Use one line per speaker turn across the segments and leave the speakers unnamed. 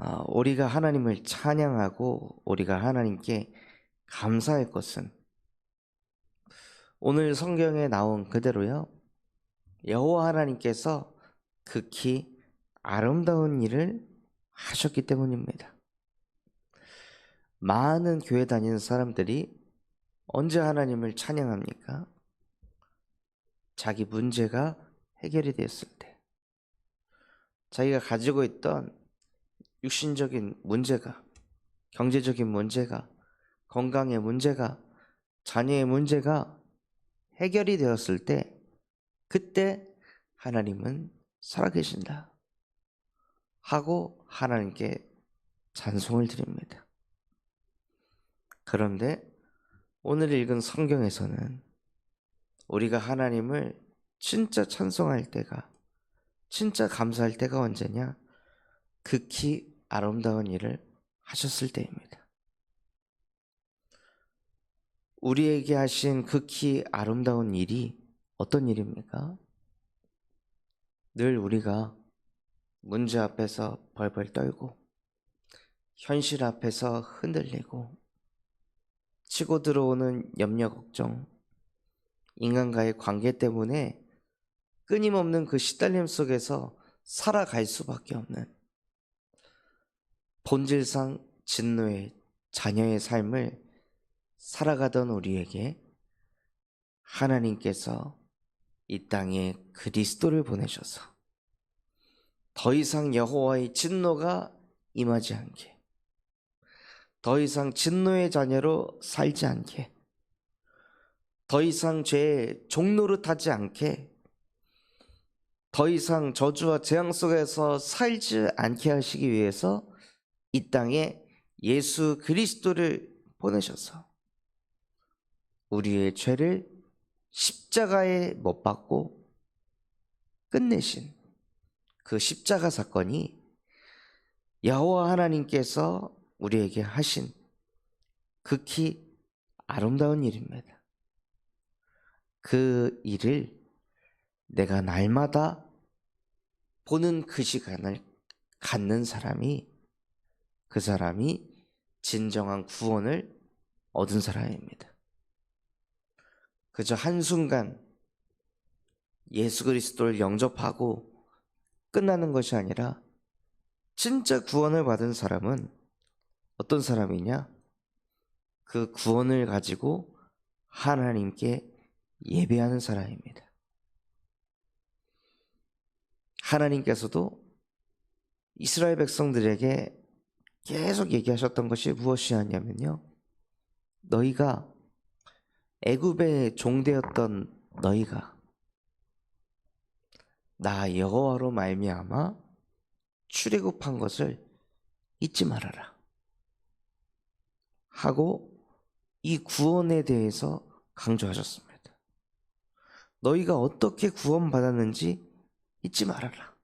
아, 우리가 하나님을 찬양하고 우리가 하나님께 감사할 것은 오늘 성경에 나온 그대로요. 여호와 하나님께서 극히 아름다운 일을 하셨기 때문입니다. 많은 교회 다니는 사람들이 언제 하나님을 찬양합니까? 자기 문제가 해결이 됐을 때. 자기가 가지고 있던 육신적인 문제가, 경제적인 문제가, 건강의 문제가, 자녀의 문제가 해결이 되었을 때, 그때 하나님은 살아계신다. 하고 하나님께 찬송을 드립니다. 그런데 오늘 읽은 성경에서는 우리가 하나님을 진짜 찬송할 때가, 진짜 감사할 때가 언제냐? 극히 아름다운 일을 하셨을 때입니다. 우리에게 하신 극히 아름다운 일이 어떤 일입니까? 늘 우리가 문제 앞에서 벌벌 떨고, 현실 앞에서 흔들리고, 치고 들어오는 염려 걱정, 인간과의 관계 때문에 끊임없는 그 시달림 속에서 살아갈 수밖에 없는 본질상 진노의 자녀의 삶을 살아가던 우리에게 하나님께서 이 땅에 그리스도를 보내셔서 더 이상 여호와의 진노가 임하지 않게 더 이상 진노의 자녀로 살지 않게 더 이상 죄의 종노릇하지 않게 더 이상 저주와 재앙 속에서 살지 않게 하시기 위해서 이 땅에 예수 그리스도를 보내셔서 우리의 죄를 십자가에 못 박고 끝내신 그 십자가 사건이 여호와 하나님께서 우리에게 하신 극히 아름다운 일입니다. 그 일을 내가 날마다 보는 그 시간을 갖는 사람이 그 사람이 진정한 구원을 얻은 사람입니다. 그저 한순간 예수 그리스도를 영접하고 끝나는 것이 아니라 진짜 구원을 받은 사람은 어떤 사람이냐? 그 구원을 가지고 하나님께 예배하는 사람입니다. 하나님께서도 이스라엘 백성들에게 계속 얘기하셨던 것이 무엇이었냐면요. 너희가 애굽의 종되었던 너희가 나 여호와로 말미암아 출애굽한 것을 잊지 말아라. 하고 이 구원에 대해서 강조하셨습니다. 너희가 어떻게 구원받았는지 잊지 말아라.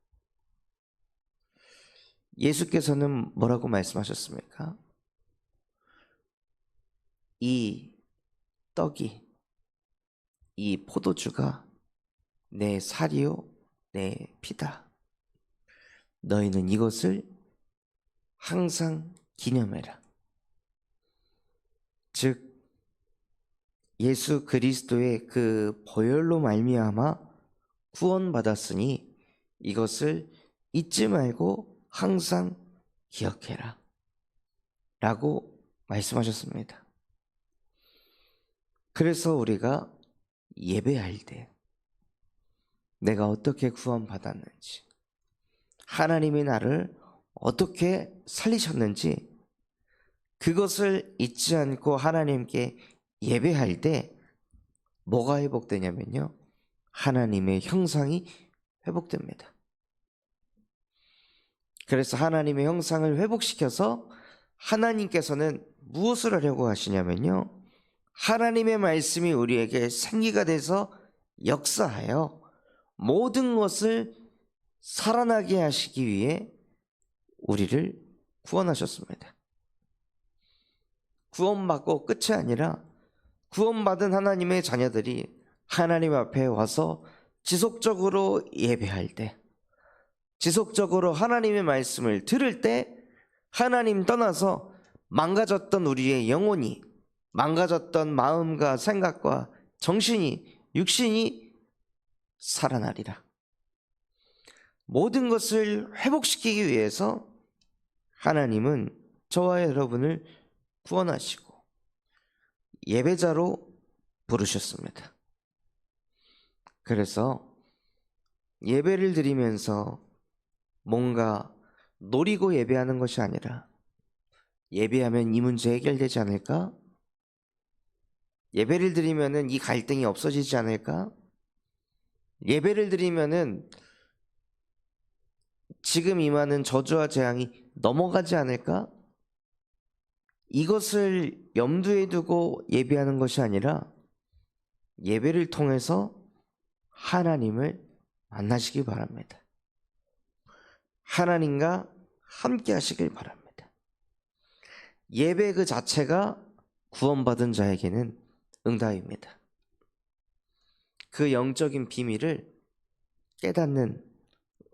예수께서는 뭐라고 말씀하셨습니까? 이 떡이, 이 포도주가 내 살이요, 내 피다. 너희는 이것을 항상 기념해라. 즉, 예수 그리스도의 그 보혈로 말미암아 구원받았으니 이것을 잊지 말고 항상 기억해라. 라고 말씀하셨습니다. 그래서 우리가 예배할 때 내가 어떻게 구원받았는지, 하나님이 나를 어떻게 살리셨는지, 그것을 잊지 않고 하나님께 예배할 때 뭐가 회복되냐면요. 하나님의 형상이 회복됩니다. 그래서 하나님의 형상을 회복시켜서 하나님께서는 무엇을 하려고 하시냐면요. 하나님의 말씀이 우리에게 생기가 돼서 역사하여 모든 것을 살아나게 하시기 위해 우리를 구원하셨습니다. 구원받고 끝이 아니라 구원받은 하나님의 자녀들이 하나님 앞에 와서 지속적으로 예배할 때, 지속적으로 하나님의 말씀을 들을 때 하나님 떠나서 망가졌던 우리의 영혼이 망가졌던 마음과 생각과 정신이 육신이 살아나리라. 모든 것을 회복시키기 위해서 하나님은 저와 여러분을 구원하시고 예배자로 부르셨습니다. 그래서 예배를 드리면서 뭔가 노리고 예배하는 것이 아니라 예배하면 이 문제 해결되지 않을까? 예배를 드리면은 이 갈등이 없어지지 않을까? 예배를 드리면은 지금 임하는 저주와 재앙이 넘어가지 않을까? 이것을 염두에 두고 예배하는 것이 아니라 예배를 통해서 하나님을 만나시기 바랍니다. 하나님과 함께 하시길 바랍니다. 예배 그 자체가 구원받은 자에게는 응답입니다. 그 영적인 비밀을 깨닫는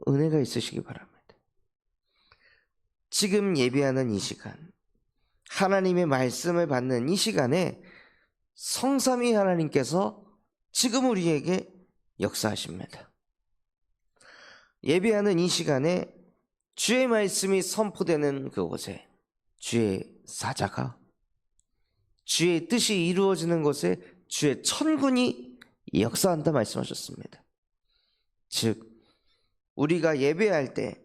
은혜가 있으시기 바랍니다. 지금 예배하는 이 시간, 하나님의 말씀을 받는 이 시간에 성삼위 하나님께서 지금 우리에게 역사하십니다. 예배하는 이 시간에 주의 말씀이 선포되는 그곳에 주의 사자가 주의 뜻이 이루어지는 곳에 주의 천군이 역사한다 말씀하셨습니다. 즉 우리가 예배할 때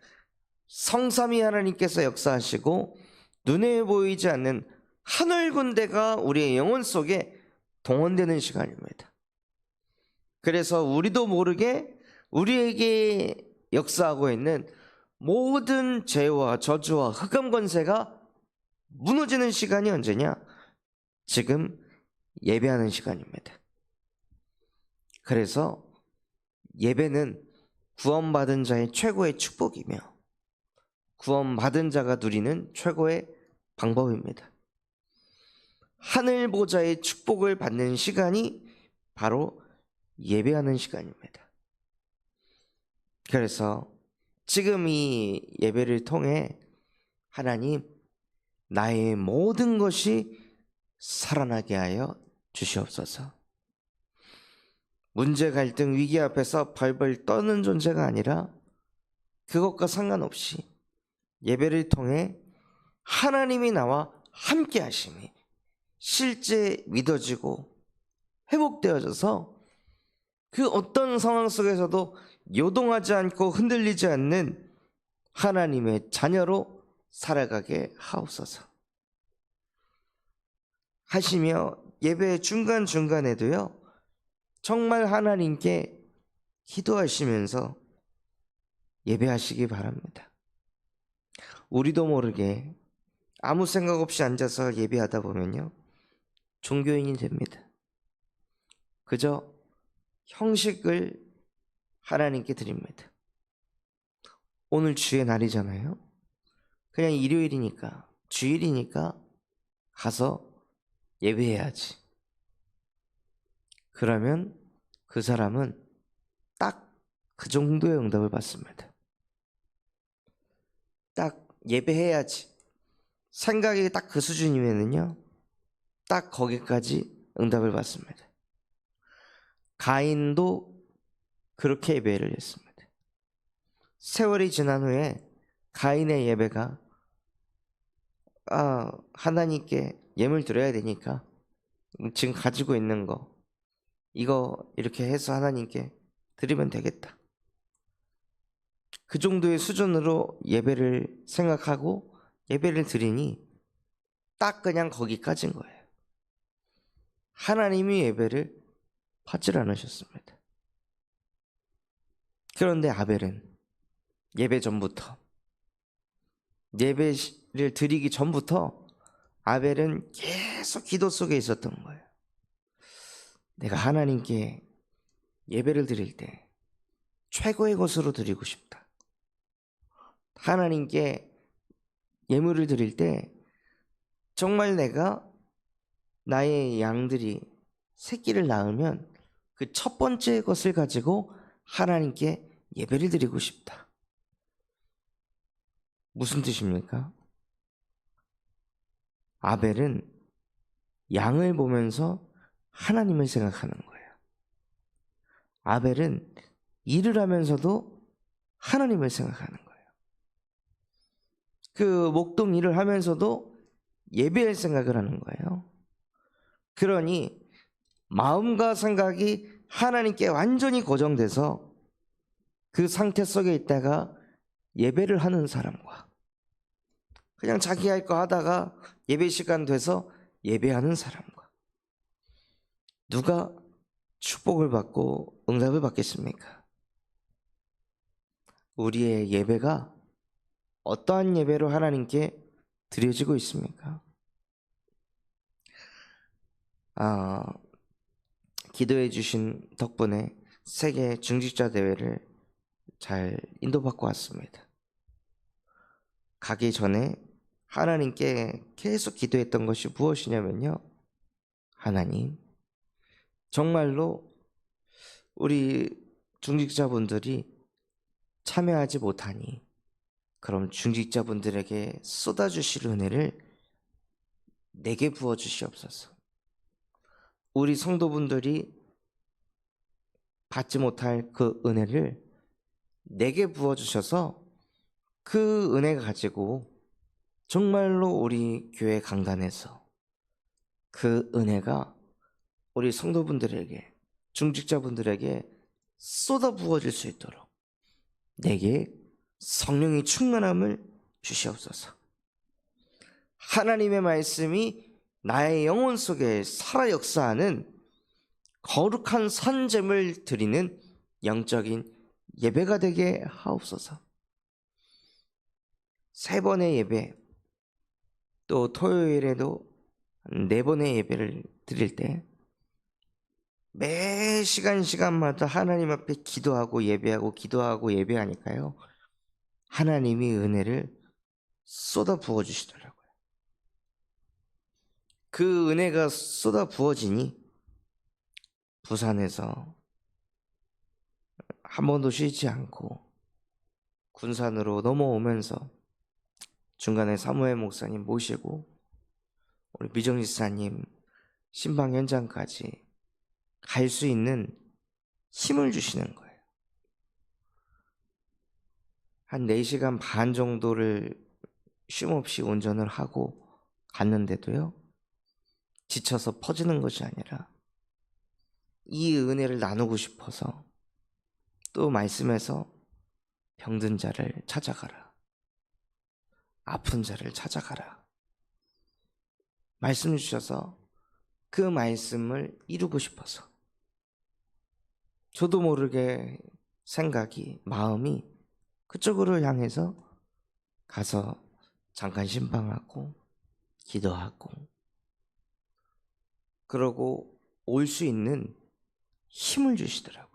성삼위 하나님께서 역사하시고 눈에 보이지 않는 하늘 군대가 우리의 영혼 속에 동원되는 시간입니다. 그래서 우리도 모르게 우리에게 역사하고 있는 모든 죄와 저주와 흑암 권세가 무너지는 시간이 언제냐? 지금 예배하는 시간입니다. 그래서 예배는 구원받은 자의 최고의 축복이며 구원받은 자가 누리는 최고의 방법입니다. 하늘 보좌의 축복을 받는 시간이 바로 예배하는 시간입니다. 그래서 지금 이 예배를 통해 하나님 나의 모든 것이 살아나게 하여 주시옵소서. 문제 갈등 위기 앞에서 벌벌 떠는 존재가 아니라 그것과 상관없이 예배를 통해 하나님이 나와 함께 하심이 실제 믿어지고 회복되어져서 그 어떤 상황 속에서도 요동하지 않고 흔들리지 않는 하나님의 자녀로 살아가게 하옵소서. 하시며 예배 중간중간에도요, 정말 하나님께 기도하시면서 예배하시기 바랍니다. 우리도 모르게 아무 생각 없이 앉아서 예배하다 보면요, 종교인이 됩니다. 그저 형식을 하나님께 드립니다. 오늘 주의 날이잖아요. 그냥 일요일이니까, 주일이니까 가서 예배해야지. 그러면 그 사람은 딱 그 정도의 응답을 받습니다. 딱 예배해야지. 생각이 딱 그 수준이면은요, 딱 거기까지 응답을 받습니다. 가인도 그렇게 예배를 했습니다. 세월이 지난 후에 가인의 예배가 아, 하나님께 예물 드려야 되니까 지금 가지고 있는 거 이거 이렇게 해서 하나님께 드리면 되겠다. 그 정도의 수준으로 예배를 생각하고 예배를 드리니 딱 그냥 거기까지인 거예요. 하나님이 예배를 받질 않으셨습니다. 그런데 아벨은 예배 전부터 예배를 드리기 전부터 아벨은 계속 기도 속에 있었던 거예요. 내가 하나님께 예배를 드릴 때 최고의 것으로 드리고 싶다. 하나님께 예물을 드릴 때 정말 내가 나의 양들이 새끼를 낳으면 그 첫 번째 것을 가지고 하나님께 예배를 드리고 싶다. 무슨 뜻입니까? 아벨은 양을 보면서 하나님을 생각하는 거예요. 아벨은 일을 하면서도 하나님을 생각하는 거예요. 그 목동 일을 하면서도 예배할 생각을 하는 거예요. 그러니 마음과 생각이 하나님께 완전히 고정돼서 그 상태 속에 있다가 예배를 하는 사람과 그냥 자기 할 거 하다가 예배 시간 돼서 예배하는 사람과 누가 축복을 받고 응답을 받겠습니까? 우리의 예배가 어떠한 예배로 하나님께 드려지고 있습니까? 아, 기도해 주신 덕분에 세계 중직자 대회를 잘 인도받고 왔습니다. 가기 전에 하나님께 계속 기도했던 것이 무엇이냐면요. 하나님, 정말로 우리 중직자분들이 참여하지 못하니 그럼 중직자분들에게 쏟아주실 은혜를 내게 부어주시옵소서. 우리 성도분들이 받지 못할 그 은혜를 내게 부어주셔서 그 은혜 가지고 정말로 우리 교회 강단에서 그 은혜가 우리 성도분들에게 중직자분들에게 쏟아 부어질 수 있도록 내게 성령의 충만함을 주시옵소서. 하나님의 말씀이 나의 영혼 속에 살아 역사하는 거룩한 선잼을 드리는 영적인 예배가 되게 하옵소서. 세 번의 예배, 또 토요일에도 네 번의 예배를 드릴 때, 매 시간 시간마다 하나님 앞에 기도하고 예배하고 기도하고 예배하니까요. 하나님이 은혜를 쏟아 부어 주시더라고요. 그 은혜가 쏟아 부어지니 부산에서 한 번도 쉬지 않고 군산으로 넘어오면서 중간에 사무엘 목사님 모시고 우리 미정 지사님 신방 현장까지 갈 수 있는 힘을 주시는 거예요. 한 4시간 반 정도를 쉼 없이 운전을 하고 갔는데도요. 지쳐서 퍼지는 것이 아니라 이 은혜를 나누고 싶어서 또 말씀에서 병든 자를 찾아가라. 아픈 자를 찾아가라. 말씀 주셔서 그 말씀을 이루고 싶어서 저도 모르게 생각이 마음이 그쪽으로 향해서 가서 잠깐 신방하고 기도하고 그러고 올 수 있는 힘을 주시더라고요.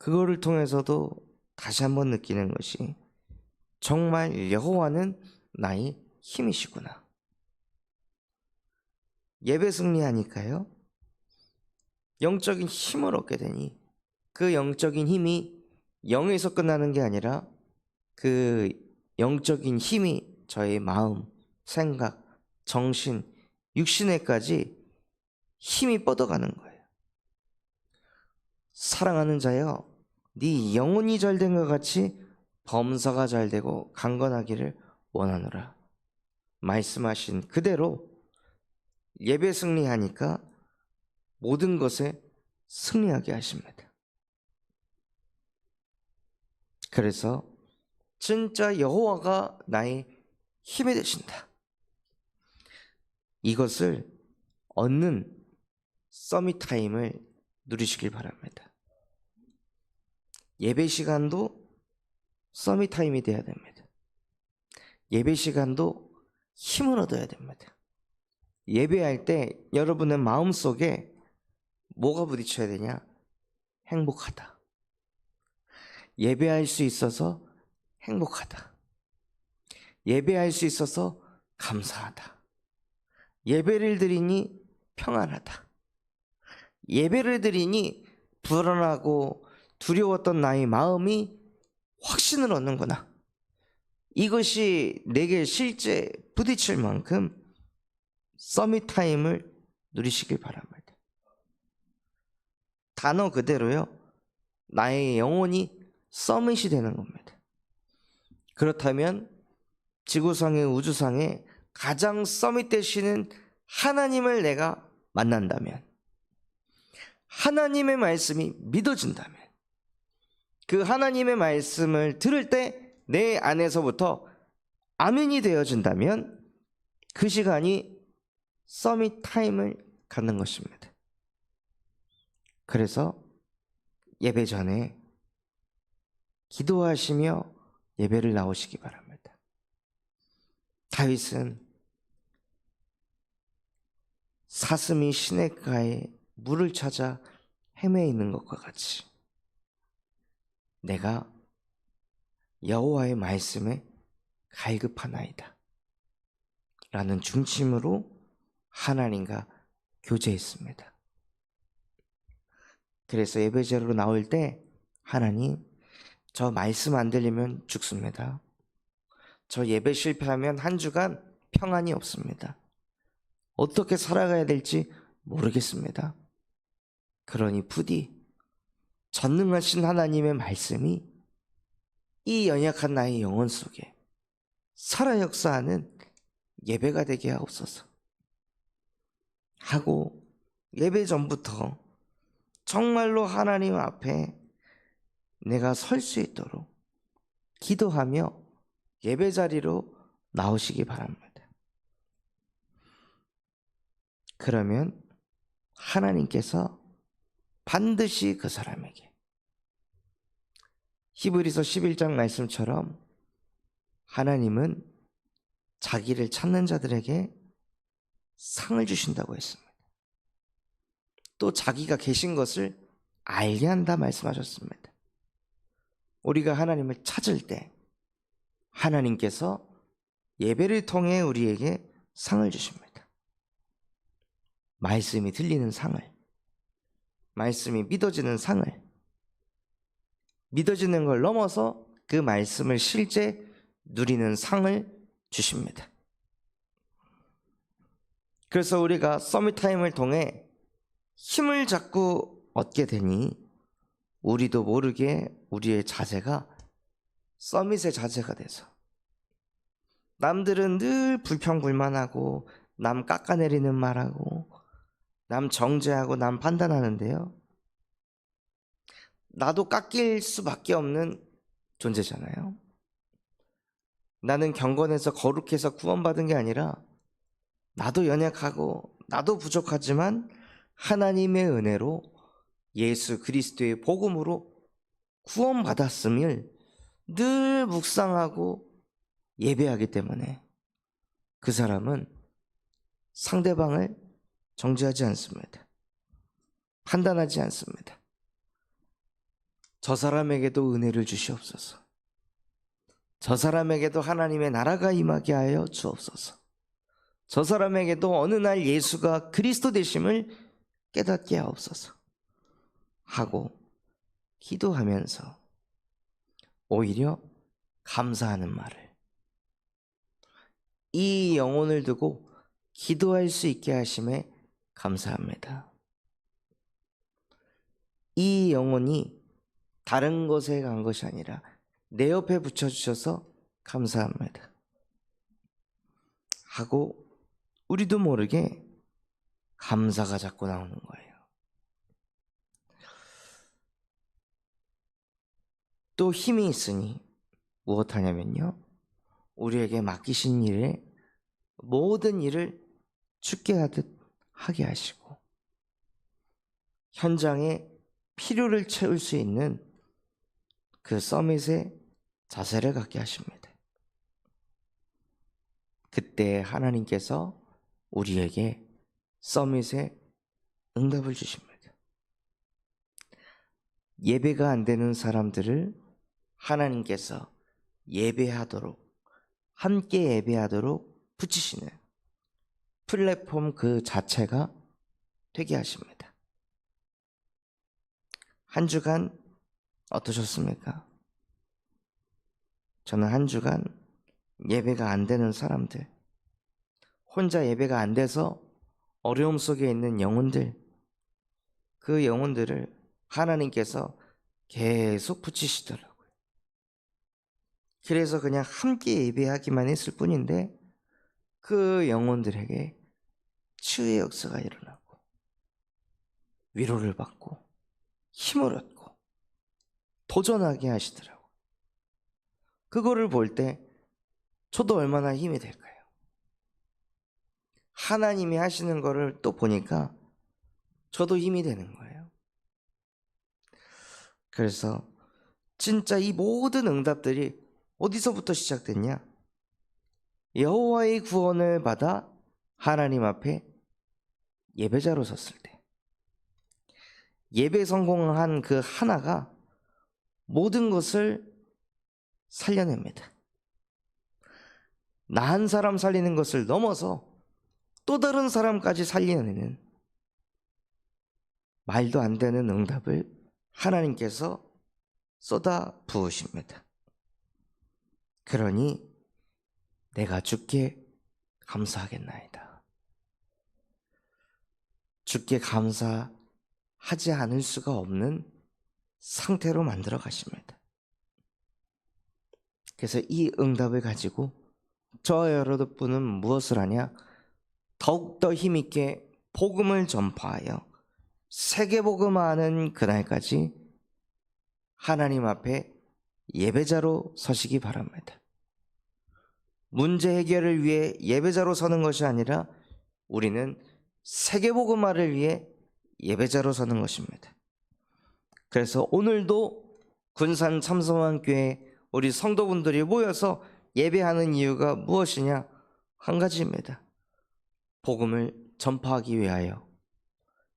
그거를 통해서도 다시 한번 느끼는 것이 정말 여호와는 나의 힘이시구나. 예배 승리하니까요. 영적인 힘을 얻게 되니 그 영적인 힘이 영에서 끝나는 게 아니라 그 영적인 힘이 저의 마음, 생각, 정신, 육신에까지 힘이 뻗어가는 거예요. 사랑하는 자여, 네 영혼이 잘된 것 같이 범사가 잘되고 강건하기를 원하노라. 말씀하신 그대로 예배 승리하니까 모든 것에 승리하게 하십니다. 그래서 진짜 여호와가 나의 힘이 되신다. 이것을 얻는 서밋 타임을 누리시길 바랍니다. 예배 시간도 서밋 타임이 돼야 됩니다. 예배 시간도 힘을 얻어야 됩니다. 예배할 때 여러분의 마음 속에 뭐가 부딪혀야 되냐? 행복하다. 예배할 수 있어서 행복하다. 예배할 수 있어서 감사하다. 예배를 드리니 평안하다. 예배를 드리니 불안하고 두려웠던 나의 마음이 확신을 얻는구나. 이것이 내게 실제 부딪힐 만큼 서밋 타임을 누리시길 바랍니다. 단어 그대로요. 나의 영혼이 서밋이 되는 겁니다. 그렇다면 지구상의 우주상에 가장 서밋 되시는 하나님을 내가 만난다면 하나님의 말씀이 믿어진다면 그 하나님의 말씀을 들을 때 내 안에서부터 아멘이 되어진다면 그 시간이 서밋 타임을 갖는 것입니다. 그래서 예배 전에 기도하시며 예배를 나오시기 바랍니다. 다윗은 사슴이 시냇가에 물을 찾아 헤매 있는 것과 같이 내가 여호와의 말씀에 갈급하나이다. 라는 중심으로 하나님과 교제했습니다. 그래서 예배제로 나올 때 하나님 저 말씀 안 들리면 죽습니다. 저 예배 실패하면 한 주간 평안이 없습니다. 어떻게 살아가야 될지 모르겠습니다. 그러니 부디 전능하신 하나님의 말씀이 이 연약한 나의 영혼 속에 살아 역사하는 예배가 되게 하옵소서. 하고 예배 전부터 정말로 하나님 앞에 내가 설 수 있도록 기도하며 예배 자리로 나오시기 바랍니다. 그러면 하나님께서 반드시 그 사람에게 히브리서 11장 말씀처럼 하나님은 자기를 찾는 자들에게 상을 주신다고 했습니다. 또 자기가 계신 것을 알게 한다 말씀하셨습니다. 우리가 하나님을 찾을 때 하나님께서 예배를 통해 우리에게 상을 주십니다. 말씀이 들리는 상을, 말씀이 믿어지는 상을, 믿어지는 걸 넘어서 그 말씀을 실제 누리는 상을 주십니다. 그래서 우리가 서밋타임을 통해 힘을 자꾸 얻게 되니 우리도 모르게 우리의 자세가 서밋의 자세가 돼서 남들은 늘 불평불만하고 남 깎아내리는 말하고 남 정죄하고 남 판단하는데요. 나도 깎일 수밖에 없는 존재잖아요. 나는 경건해서 거룩해서 구원받은 게 아니라 나도 연약하고 나도 부족하지만 하나님의 은혜로 예수 그리스도의 복음으로 구원받았음을 늘 묵상하고 예배하기 때문에 그 사람은 상대방을 정죄하지 않습니다. 판단하지 않습니다. 저 사람에게도 은혜를 주시옵소서. 저 사람에게도 하나님의 나라가 임하게 하여 주옵소서. 저 사람에게도 어느 날 예수가 그리스도 되심을 깨닫게 하옵소서. 하고 기도하면서 오히려 감사하는 말을 이 영혼을 두고 기도할 수 있게 하심에 감사합니다. 이 영혼이 다른 곳에 간 것이 아니라 내 옆에 붙여주셔서 감사합니다. 하고 우리도 모르게 감사가 자꾸 나오는 거예요. 또 힘이 있으니 무엇하냐면요. 우리에게 맡기신 일에 모든 일을 죽게 하듯 하게 하시고 현장에 필요를 채울 수 있는 그 서밋의 자세를 갖게 하십니다. 그때 하나님께서 우리에게 서밋의 응답을 주십니다. 예배가 안 되는 사람들을 하나님께서 예배하도록 함께 예배하도록 붙이시는 플랫폼 그 자체가 되게 하십니다. 한 주간 어떠셨습니까? 저는 한 주간 예배가 안 되는 사람들, 혼자 예배가 안 돼서 어려움 속에 있는 영혼들, 그 영혼들을 하나님께서 계속 붙이시더라고요. 그래서 그냥 함께 예배하기만 했을 뿐인데 그 영혼들에게 치유의 역사가 일어나고 위로를 받고 힘을 얻고 도전하게 하시더라고요. 그거를 볼 때 저도 얼마나 힘이 될까요? 하나님이 하시는 거를 또 보니까 저도 힘이 되는 거예요. 그래서 진짜 이 모든 응답들이 어디서부터 시작됐냐? 여호와의 구원을 받아 하나님 앞에 예배자로 섰을 때 예배 성공한 그 하나가 모든 것을 살려냅니다. 나 한 사람 살리는 것을 넘어서 또 다른 사람까지 살려내는 말도 안 되는 응답을 하나님께서 쏟아 부으십니다. 그러니 내가 주께 감사하겠나이다. 주께 감사하지 않을 수가 없는 상태로 만들어 가십니다. 그래서 이 응답을 가지고 저와 여러분은 무엇을 하냐? 더욱더 힘있게 복음을 전파하여 세계복음화하는 그날까지 하나님 앞에 예배자로 서시기 바랍니다. 문제 해결을 위해 예배자로 서는 것이 아니라 우리는 세계복음화를 위해 예배자로 서는 것입니다. 그래서 오늘도 군산 참성환교회 우리 성도분들이 모여서 예배하는 이유가 무엇이냐? 한 가지입니다. 복음을 전파하기 위하여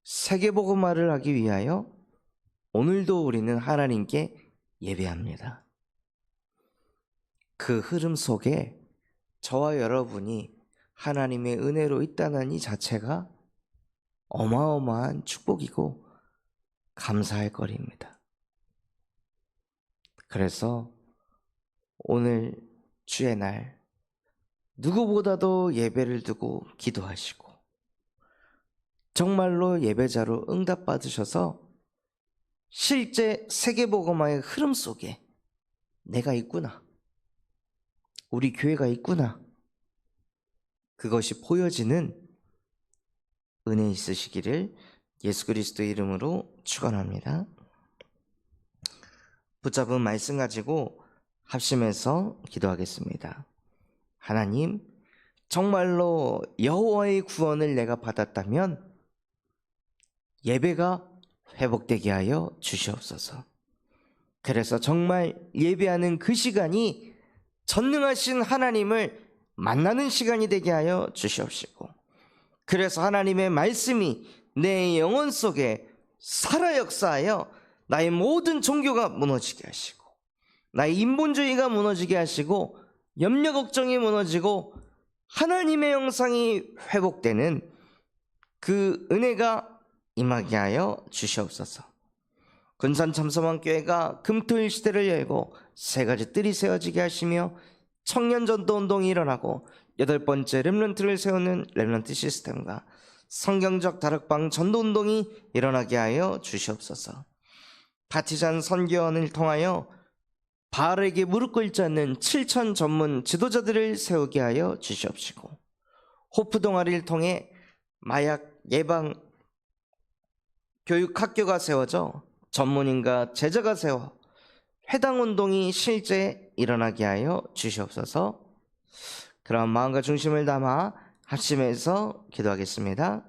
세계복음화를 하기 위하여 오늘도 우리는 하나님께 예배합니다. 그 흐름 속에 저와 여러분이 하나님의 은혜로 있다는 이 자체가 어마어마한 축복이고 감사할 거리입니다. 그래서 오늘 주의 날 누구보다도 예배를 두고 기도하시고 정말로 예배자로 응답받으셔서 실제 세계복음화의 흐름 속에 내가 있구나. 우리 교회가 있구나. 그것이 보여지는 은혜 있으시기를 예수 그리스도 이름으로 축원합니다. 붙잡은 말씀 가지고 합심해서 기도하겠습니다. 하나님, 정말로 여호와의 구원을 내가 받았다면 예배가 회복되게 하여 주시옵소서. 그래서 정말 예배하는 그 시간이 전능하신 하나님을 만나는 시간이 되게 하여 주시옵시고, 그래서 하나님의 말씀이 내 영혼 속에 살아 역사하여 나의 모든 종교가 무너지게 하시고, 나의 인본주의가 무너지게 하시고, 염려 걱정이 무너지고, 하나님의 영상이 회복되는 그 은혜가 임하게 하여 주시옵소서. 군산 참소만 교회가 금토일 시대를 열고 세 가지 뜰이 세워지게 하시며 청년 전도 운동이 일어나고 여덟 번째 렘런트를 세우는 렘런트 시스템과 성경적 다락방 전도 운동이 일어나게 하여 주시옵소서. 파티잔 선교원을 통하여 바알에게 무릎 꿇지 않는 7천 전문 지도자들을 세우게 하여 주시옵시고 호프 동아리를 통해 마약 예방 교육 학교가 세워져 전문인과 제자가 세워 회당 운동이 실제 일어나게 하여 주시옵소서. 그런 마음과 중심을 담아 합심해서 기도하겠습니다.